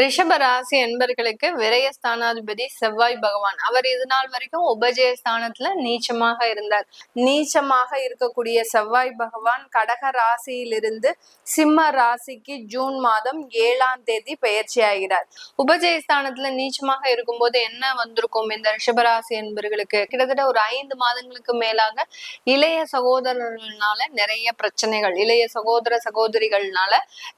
ரிஷப ராசி என்பர்களுக்கு விரய ஸ்தானாதிபதி செவ்வாய் பகவான். அவர் இது நாள் வரைக்கும் உபஜய ஸ்தானத்துல நீச்சமாக இருந்தார். நீச்சமாக இருக்கக்கூடிய செவ்வாய் பகவான் கடக ராசியிலிருந்து சிம்ம ராசிக்கு ஜூன் மாதம் ஏழாம் தேதி பயிற்சி ஆகிறார். உபஜய ஸ்தானத்துல நீச்சமாக இருக்கும்போது என்ன வந்திருக்கும் இந்த ரிஷபராசி என்பர்களுக்கு கிட்டத்தட்ட ஒரு ஐந்து மாதங்களுக்கு மேலாக இளைய சகோதரர்கள்னால நிறைய பிரச்சனைகள் இளைய சகோதர சகோதரிகள்னால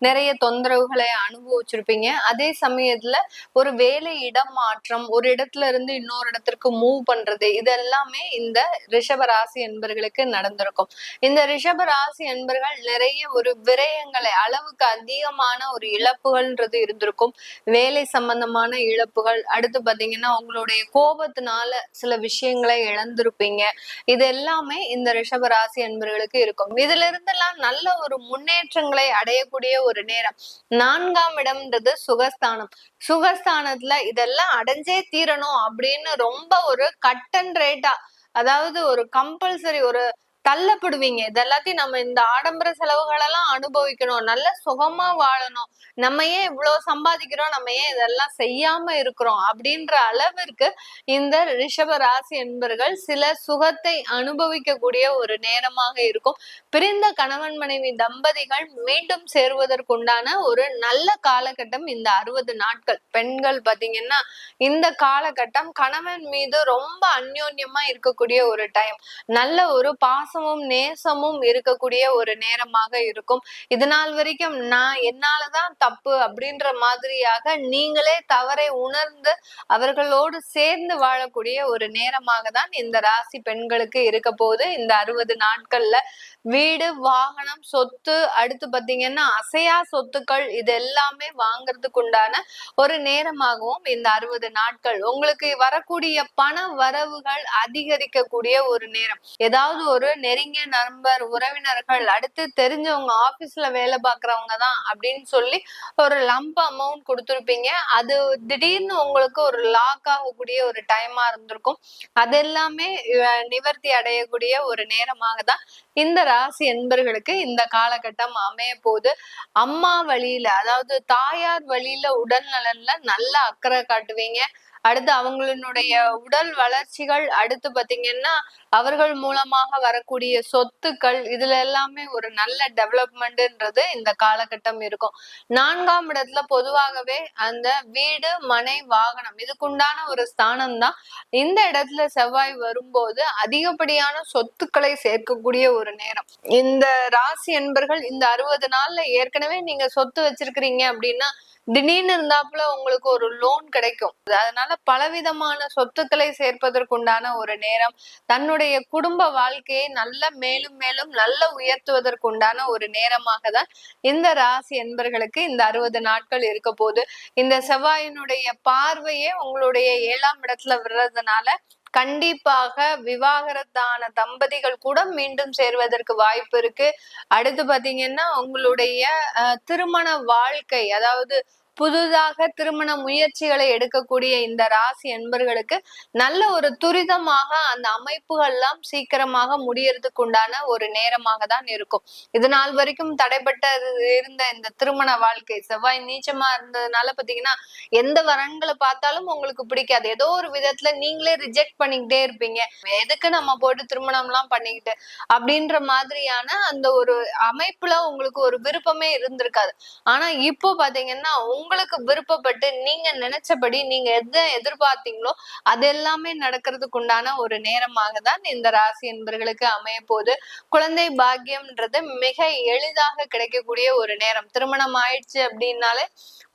நிறைய தொந்தரவுகளை அனுபவிச்சிருப்பீங்க. அதே சமயத்துல ஒரு வேலை இடம் மாற்றம் ஒரு இடத்துல இருந்து இன்னொரு இடத்திற்கு மூவ் பண்றது இதெல்லாமே இந்த ரிஷப ராசி என்பர்களுக்கு நடந்திருக்கும். இந்த ரிஷப ராசி என்பர்கள் நிறைய ஒரு விரயங்களை அளவுக்கு அதிகமான ஒரு இழப்புகள்ன்றது இருந்திருக்கும். வேலை சம்பந்தமான இழப்புகள் அடுத்து பாத்தீங்கன்னா உங்களுடைய கோபத்தினால சில விஷயங்களை இழந்திருப்பீங்க. இது எல்லாமே இந்த ரிஷப ராசி என்பர்களுக்கு இருக்கும். இதுல இருந்தெல்லாம் நல்ல ஒரு முன்னேற்றங்களை அடையக்கூடிய ஒரு நேரம். நான்காம் இடம்ன்றது சுக சுகஸ்தானம். சுகஸ்தானத்துல இதெல்லாம் அடைஞ்சே தீரணும் அப்படின்னு ரொம்ப ஒரு கட் அண்ட் ரேட்டா அதாவது ஒரு கம்பல்சரி ஒரு தள்ளப்படுவீங்க. இதெல்லாத்தையும் நம்ம இந்த ஆடம்பர செலவுகள் எல்லாம் அனுபவிக்கணும். நல்ல சுகமா வாழணும். நம்ம ஏன் இவ்வளவு சம்பாதிக்கிறோம்? நம்ம ஏன் இதெல்லாம் செய்யாம இருக்கிறோம்? அப்படின்ற அளவிற்கு இந்த ரிஷப ராசி என்பர்கள் சில சுகத்தை அனுபவிக்கக்கூடிய ஒரு நேரமாக இருக்கும். பிரிந்த கணவன் மனைவி தம்பதிகள் மீண்டும் சேருவதற்குண்டான ஒரு நல்ல காலகட்டம் இந்த அறுபது நாட்கள். பெண்கள் பாத்தீங்கன்னா இந்த காலகட்டம் கணவன் மீது ரொம்ப அந்யோன்யமா இருக்கக்கூடிய ஒரு டைம் நல்ல ஒரு பாசமும் நேசமும் இருக்கக்கூடிய ஒரு நேரமாக இருக்கும். இது நாள் வரைக்கும் நான் என்னாலதான் தப்பு அப்படின்ற மாதிரியாக நீங்களே தவறை உணர்ந்து அவர்களோடு சேர்ந்து வாழக்கூடிய ஒரு நேரமாக தான் இந்த ராசி பெண்களுக்கு இருக்க போது இந்த அறுபது நாட்கள்ல வீடு வாகனம் சொத்து அடுத்து பாத்தீங்கன்னா அசையா சொத்துக்கள் இது எல்லாமே வாங்குறதுக்கு உண்டான ஒரு நேரமாகவும் இந்த அறுபது நாட்கள் உங்களுக்கு வரக்கூடிய பண வரவுகள் அதிகரிக்கக்கூடிய ஒரு நேரம். ஏதாவது ஒரு நெருங்கிய நண்பர் உறவினர்கள் அடுத்து தெரிஞ்சவங்க ஆபீஸ்ல வேலை பாக்குறவங்க தான் அப்படின்னு சொல்லி ஒரு லம்ப் அமௌண்ட் கொடுத்துருப்பீங்க. அது திடீர்னு உங்களுக்கு ஒரு லாக் ஆகக்கூடிய ஒரு டைமா இருந்திருக்கும். அது எல்லாமே நிவர்த்தி அடையக்கூடிய ஒரு நேரமாக தான் இந்த ராசி என்பர்களுக்கு இந்த காலகட்டம் அமைய போகுது. அம்மா வழியில அதாவது தாயார் வழியில உடல் நலன்ல நல்ல அக்கறை காட்டுவீங்க. அடுத்து அவங்களுடைய உடல் வளர்ச்சிகள் அடுத்து பாத்தீங்கன்னா அவர்கள் மூலமாக வரக்கூடிய சொத்துக்கள் இதுல எல்லாமே ஒரு நல்ல டெவலப்மெண்ட்ன்றது இந்த காலகட்டம் இருக்கும். நான்காம் இடத்துல பொதுவாகவே அந்த வீடு மனை வாகனம் இதுக்குண்டான ஒரு ஸ்தானம் தான் இந்த இடத்துல செவ்வாய் வரும்போது அதிகப்படியான சொத்துக்களை சேர்க்கக்கூடிய ஒரு நேரம். இந்த ராசி என்பர்கள் இந்த அறுபது நாள்ல ஏற்கனவே நீங்க சொத்து வச்சிருக்கிறீங்க அப்படின்னா திடீர்னு இருந்தாப்புல உங்களுக்கு ஒரு லோன் கிடைக்கும். அதனால பலவிதமான சொத்துக்களை சேர்ப்பதற்குண்டான ஒரு நேரம் தன்னுடைய குடும்ப வாழ்க்கையை நல்ல மேலும் மேலும் நல்ல உயர்த்துவதற்குண்டான ஒரு நேரமாக தான் இந்த ராசி என்பர்களுக்கு இந்த அறுபது நாட்கள் இருக்க போது இந்த செவ்வாயினுடைய பார்வையே உங்களுடைய ஏழாம் இடத்துல விடுறதுனால கண்டிப்பாக விவாகரத்தான தம்பதிகள் கூட மீண்டும் சேர்வதற்கு வாய்ப்பு இருக்கு. அடுத்து பாத்தீங்கன்னா உங்களுடைய அஹ், திருமண வாழ்க்கை அதாவது புதுதாக திருமண முயற்சிகளை எடுக்கக்கூடிய இந்த ராசி என்பர்களுக்கு நல்ல ஒரு துரிதமாக அந்த அமைப்புகள்லாம் சீக்கிரமாக முடியறதுக்கு உண்டான ஒரு நேரமாக தான் இருக்கும். இது நாள் வரைக்கும் தடைப்பட்ட இருந்த இந்த திருமண வாழ்க்கை செவ்வாய் நீச்சமா இருந்ததுனால பாத்தீங்கன்னா எந்த வரன்களை பார்த்தாலும் உங்களுக்கு பிடிக்காது. ஏதோ ஒரு விதத்துல நீங்களே ரிஜெக்ட் பண்ணிக்கிட்டே இருப்பீங்க. எதுக்கு நம்ம போட்டு திருமணம் எல்லாம் பண்ணிக்கிட்டு? அப்படின்ற மாதிரியான அந்த ஒரு அமைப்புல உங்களுக்கு ஒரு விருப்பமே இருந்திருக்காது. ஆனா இப்போ பாத்தீங்கன்னா உங்களுக்கு விருப்பப்பட்டு நீங்க நினைச்சபடி நீங்க எதை எதிர்பார்த்தீங்களோ அது எல்லாமே நடக்கிறதுக்கு உண்டான ஒரு நேரமாக தான் இந்த ராசி என்பர்களுக்கு அமைய போது குழந்தை பாக்கியம்ன்றது மிக எளிதாக கிடைக்கக்கூடிய ஒரு நேரம். திருமணம் ஆயிடுச்சு அப்படின்னாலே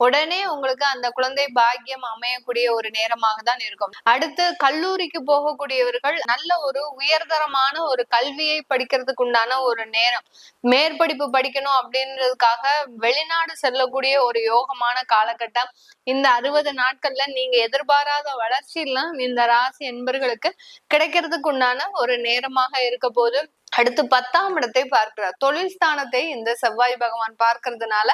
உடனே உங்களுக்கு அந்த குழந்தை பாக்கியம் அமையக்கூடிய ஒரு நேரமாக தான் இருக்கும். அடுத்து கல்லூரிக்கு போகக்கூடியவர்கள் நல்ல ஒரு உயர்தரமான ஒரு கல்வியை படிக்கிறதுக்கு உண்டான ஒரு நேரம். மேற்படிப்பு படிக்கணும் அப்படின்றதுக்காக வெளிநாடு செல்லக்கூடிய ஒரு யோகமான காலகட்டம். இந்த அறுபது நாட்கள்ல நீங்க எதிர்பாராத வளர்ச்சி எல்லாம் இந்த ராசி என்பர்களுக்கு கிடைக்கிறதுக்கு உண்டான ஒரு நேரமாக இருக்க போது அடுத்து பத்தாம் இடத்தை பார்க்கிறார். தொழில் ஸ்தானத்தை இந்த செவ்வாய் பகவான் பார்க்கறதுனால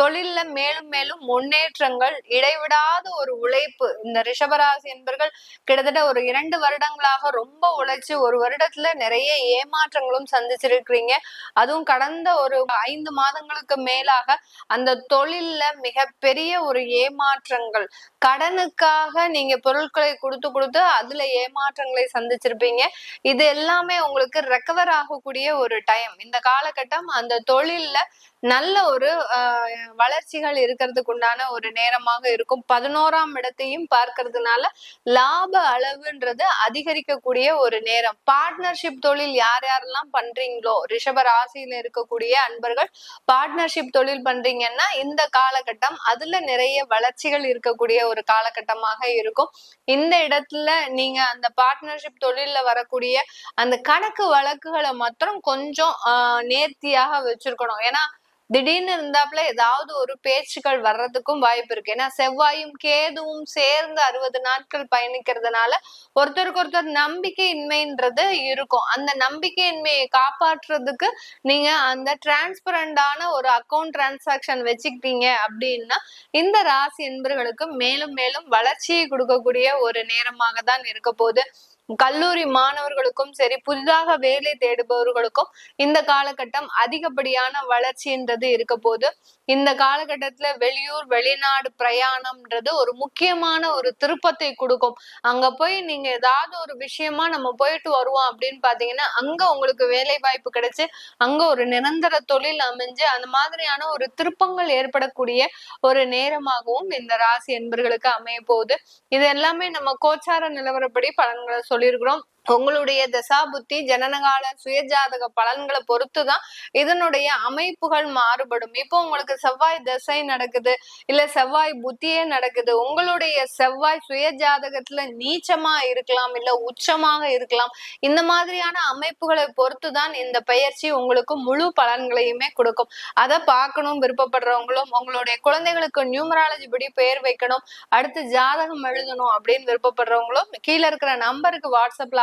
தொழில்ல மேலும் மேலும் முன்னேற்றங்கள் இடைவிடாத ஒரு உழைப்பு இந்த ரிஷபராசி என்பர்கள் கிட்டத்தட்ட ஒரு இரண்டு வருடங்களாக ரொம்ப உழைச்சு ஒரு வருடத்துல நிறைய ஏமாற்றங்களும் சந்திச்சிருக்கிறீங்க. அதுவும் கடந்த ஒரு ஐந்து மாதங்களுக்கு மேலாக அந்த தொழில்ல மிக பெரிய ஒரு ஏமாற்றங்கள். கடனுக்காக நீங்க பொருட்களை கொடுத்து கொடுத்து அதுல ஏமாற்றங்களை சந்திச்சிருப்பீங்க. இது எல்லாமே உங்களுக்கு ரெக்கவர் ஆகக்கூடிய ஒரு டைம் இந்த காலகட்டம் அந்த தொழில்ல நல்ல ஒரு வளர்ச்சிகள் இருக்கிறதுக்கு உண்டான ஒரு நேரமாக இருக்கும். பதினோராம் இடத்தையும் பார்க்கறதுனால லாப அளவுன்றது அதிகரிக்கக்கூடிய ஒரு நேரம். பார்ட்னர்ஷிப் தொழில் யார் யாரெல்லாம் பண்றீங்களோ ரிஷப ராசியில இருக்கக்கூடிய அன்பர்கள் பார்ட்னர்ஷிப் தொழில் பண்றீங்கன்னா இந்த காலகட்டம் அதுல நிறைய வளர்ச்சிகள் இருக்கக்கூடிய ஒரு காலகட்டமாக இருக்கும். இந்த இடத்துல நீங்க அந்த பார்ட்னர்ஷிப் தொழில்ல வரக்கூடிய அந்த கணக்கு வழக்குகள் மாத்திரம் கொஞ்சம் நேர்த்தியாக வச்சிருக்கணும். ஏன்னா திடீர்னு இருந்தாப்புல ஏதாவது ஒரு பேச்சுக்கள் வர்றதுக்கும் வாய்ப்பு இருக்கு. ஏன்னா செவ்வாயும் கேதுவும் சேர்ந்து அறுபது நாட்கள் பயணிக்கிறதுனால ஒருத்தருக்கு ஒருத்தர் நம்பிக்கையின்மைன்றது இருக்கும். அந்த நம்பிக்கையின்மையை காப்பாற்றுறதுக்கு நீங்க அந்த டிரான்ஸ்பரண்டான ஒரு அக்கௌண்ட் டிரான்சாக்ஷன் வச்சுக்கிட்டீங்க அப்படின்னா இந்த ராசி என்பர்களுக்கு மேலும் மேலும் வளர்ச்சியை கொடுக்கக்கூடிய ஒரு நேரமாக தான் இருக்க போகுது. கல்லூரி மாணவர்களுக்கும் சரி புதிதாக வேலை தேடுபவர்களுக்கும் இந்த காலகட்டம் அதிகப்படியான வளர்ச்சின்றது இருக்க போது இந்த காலகட்டத்துல வெளியூர் வெளிநாடு பிரயாணம்ன்றது ஒரு முக்கியமான ஒரு திருப்பத்தை கொடுக்கும். அங்க போய் நீங்க ஏதாவது ஒரு விஷயமா நம்ம போயிட்டு வருவோம் அப்படின்னு பாத்தீங்கன்னா அங்க உங்களுக்கு வேலை வாய்ப்பு கிடைச்சு அங்க ஒரு நிரந்தர தொழில் அமைஞ்சு அந்த மாதிரியான ஒரு திருப்பங்கள் ஏற்படக்கூடிய ஒரு நேரமாகவும் இந்த ராசி என்பர்களுக்கு அமைய போகுது இது எல்லாமே நம்ம கோச்சார நிலவரப்படி பலன்களை சொல்லியிருக்கிறோம். உங்களுடைய தசா புத்தி ஜனனகால சுயஜாதக பலன்களை பொறுத்துதான் இதனுடைய அமைப்புகள் மாறுபடும். இப்போ உங்களுக்கு செவ்வாய் தசை நடக்குது இல்ல செவ்வாய் புத்தியே நடக்குது உங்களுடைய செவ்வாய் சுயஜாதகத்துல நீச்சமா இருக்கலாம் இல்ல உச்சமாக இருக்கலாம் இந்த மாதிரியான அமைப்புகளை பொறுத்துதான் இந்த பயிற்சி உங்களுக்கு முழு பலன்களையுமே கொடுக்கும். அதை பார்க்கணும் விருப்பப்படுறவங்களும் உங்களுடைய குழந்தைகளுக்கு நியூமராலஜி படி பெயர் வைக்கணும் அடுத்து ஜாதகம் எழுதணும் அப்படின்னு விருப்பப்படுறவங்களும் கீழே இருக்கிற நம்பருக்கு வாட்ஸ்அப்ல